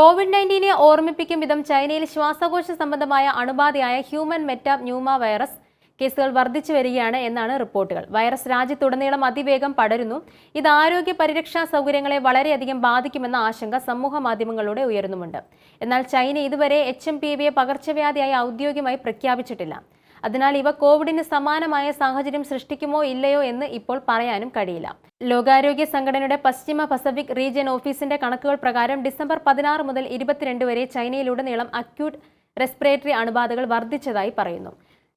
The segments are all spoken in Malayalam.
കോവിഡ് നയന്റീനെ ഓർമ്മിപ്പിക്കും വിധം ചൈനയിൽ ശ്വാസകോശ സംബന്ധമായ അണുബാധയായ ഹ്യൂമൻ മെറ്റ ന്യൂമ വൈറസ് കേസുകൾ വർദ്ധിച്ചു വരികയാണ് എന്നാണ് റിപ്പോർട്ടുകൾ. വൈറസ് രാജ്യത്തുടനീളം അതിവേഗം പടരുന്നു. ഇത് ആരോഗ്യ പരിരക്ഷാ സൗകര്യങ്ങളെ വളരെയധികം ബാധിക്കുമെന്ന ആശങ്ക സമൂഹ മാധ്യമങ്ങളിലൂടെ ഉയരുന്നുമുണ്ട്. എന്നാൽ ചൈന ഇതുവരെ എച്ച് എം പി വിയെ പകർച്ചവ്യാധിയായി ഔദ്യോഗികമായി പ്രഖ്യാപിച്ചിട്ടില്ല. അതിനാൽ ഇവ കോവിഡിന് സമാനമായ സാഹചര്യം സൃഷ്ടിക്കുമോ ഇല്ലയോ എന്ന് ഇപ്പോൾ പറയാനും കഴിയില്ല. ലോകാരോഗ്യ സംഘടനയുടെ പശ്ചിമ പസഫിക് റീജിയൻ ഓഫീസിന്റെ കണക്കുകൾ പ്രകാരം ഡിസംബർ പതിനാറ് മുതൽ ഇരുപത്തിരണ്ട് വരെ ചൈനയിലുടനീളം അക്യൂട്ട് റെസ്പിറേറ്ററി അണുബാധകൾ വർദ്ധിച്ചതായി പറയുന്നു.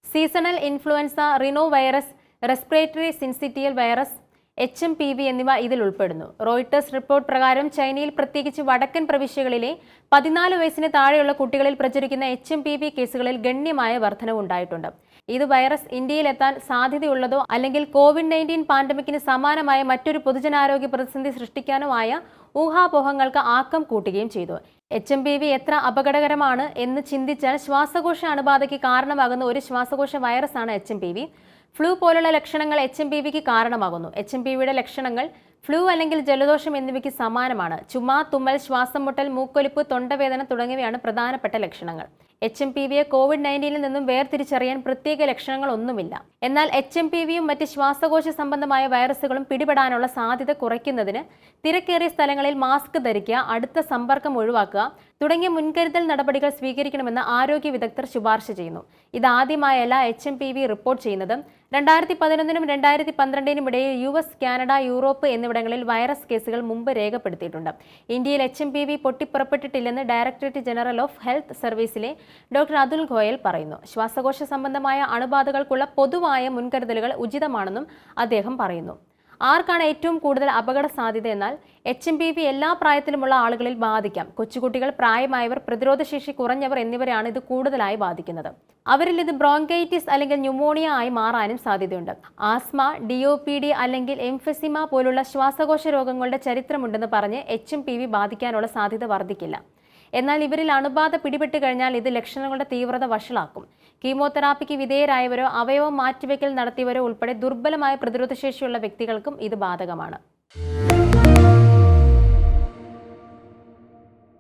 Seasonal influenza rhinovirus respiratory syncytial virus H M P V എന്നിവ ഇതിൽ ഉൾപ്പെടുന്നു. റോയിട്ടേഴ്സ് റിപ്പോർട്ട് പ്രകാരം ചൈനയിൽ പ്രത്യേകിച്ച് വടക്കൻ പ്രവിശ്യകളിലെ പതിനാല് വയസ്സിന് താഴെയുള്ള കുട്ടികളിൽ പ്രചരിക്കുന്ന എച്ച് എം പി വി കേസുകളിൽ ഗണ്യമായ വർധനവ് ഉണ്ടായിട്ടുണ്ട്. ഇത് വൈറസ് ഇന്ത്യയിലെത്താൻ സാധ്യതയുള്ളതോ അല്ലെങ്കിൽ കോവിഡ് നയന്റീൻ പാൻഡമിക്കിന് സമാനമായ മറ്റൊരു പൊതുജനാരോഗ്യ പ്രതിസന്ധി സൃഷ്ടിക്കാനോ ആയ ഊഹാപോഹങ്ങൾക്ക് ആക്കം കൂട്ടുകയും ചെയ്തു. എച്ച് എം പി വി എത്ര അപകടകരമാണ് എന്ന് ചിന്തിച്ചാൽ ശ്വാസകോശ അണുബാധയ്ക്ക് കാരണമാകുന്ന ഒരു ശ്വാസകോശ വൈറസാണ് H M P V flu പോലുള്ള ലക്ഷണങ്ങൾ എച്ച് എം പി വിക്ക് കാരണമാകുന്നു. എച്ച് എം പി വിയുടെ ലക്ഷണങ്ങൾ ഫ്ലൂ അല്ലെങ്കിൽ ജലദോഷം എന്നിവയ്ക്ക് സമാനമാണ്. ചുമ തുമ്മൽ ശ്വാസം മുട്ടൽ മൂക്കൊലിപ്പ് തൊണ്ടവേദന തുടങ്ങിയവയാണ് പ്രധാനപ്പെട്ട ലക്ഷണങ്ങൾ. എച്ച് എം പി വിയെ കോവിഡ് നയന്റീനിൽ നിന്നും വേർതിരിച്ചറിയാൻ പ്രത്യേക ലക്ഷണങ്ങളൊന്നുമില്ല. എന്നാൽ എച്ച് എം പി വിയും മറ്റ് ശ്വാസകോശ സംബന്ധമായ വൈറസുകളും പിടിപെടാനുള്ള സാധ്യത കുറയ്ക്കുന്നതിന് തിരക്കേറിയ സ്ഥലങ്ങളിൽ മാസ്ക് ധരിക്കുക അടുത്ത സമ്പർക്കം ഒഴിവാക്കുക തുടങ്ങിയ മുൻകരുതൽ നടപടികൾ സ്വീകരിക്കണമെന്ന് ആരോഗ്യ വിദഗ്ധർ ശുപാർശ ചെയ്യുന്നു. ഇതാദ്യമായല്ല H M P V report ചെയ്യുന്നത്. രണ്ടായിരത്തി പതിനൊന്നിനും രണ്ടായിരത്തി പന്ത്രണ്ടിനും ഇടയിൽ യു എസ് കാനഡ യൂറോപ്പ് എന്നിവിടങ്ങളിൽ വൈറസ് കേസുകൾ മുമ്പ് രേഖപ്പെടുത്തിയിട്ടുണ്ട്. ഇന്ത്യയിൽ എച്ച് എം പി വി പൊട്ടിപ്പുറപ്പെട്ടിട്ടില്ലെന്ന് ഡയറക്ടറേറ്റ് ജനറൽ ഓഫ് ഹെൽത്ത് സർവീസിലെ ഡോക്ടർ അതുൽ ഗോയൽ പറയുന്നു. ശ്വാസകോശ സംബന്ധമായ അണുബാധകൾക്കുള്ള പൊതുവായ മുൻകരുതലുകൾ ഉചിതമാണെന്നും അദ്ദേഹം പറയുന്നു. ആർക്കാണ് ഏറ്റവും കൂടുതൽ അപകട സാധ്യത എന്നാൽ എച്ച് എം പി വി എല്ലാ പ്രായത്തിലുമുള്ള ആളുകളിൽ ബാധിക്കാം. കൊച്ചുകുട്ടികൾ പ്രായമായവർ പ്രതിരോധശേഷി കുറഞ്ഞവർ എന്നിവരാണ് ഇത് കൂടുതലായി ബാധിക്കുന്നത്. അവരിൽ ഇത് ബ്രോങ്കൈറ്റിസ് അല്ലെങ്കിൽ ന്യൂമോണിയ ആയി മാറാനും സാധ്യതയുണ്ട്. Asthma D O P D അല്ലെങ്കിൽ എംഫെസിമ പോലുള്ള ശ്വാസകോശ രോഗങ്ങളുടെ ചരിത്രമുണ്ടെന്ന് പറഞ്ഞ് എച്ച് എം പി വി ബാധിക്കാനുള്ള സാധ്യത വർദ്ധിക്കില്ല. എന്നാൽ ഇവരിൽ അണുബാധ പിടിപെട്ട് കഴിഞ്ഞാൽ ഇത് ലക്ഷണങ്ങളുടെ തീവ്രത വഷളാക്കും. കീമോതെറാപ്പിക്ക് വിധേയരായവരോ അവയവം മാറ്റിവെക്കൽ നടത്തിയവരോ ഉൾപ്പെടെ ദുർബലമായ പ്രതിരോധശേഷിയുള്ള വ്യക്തികൾക്കും ഇത് ബാധകമാണ്.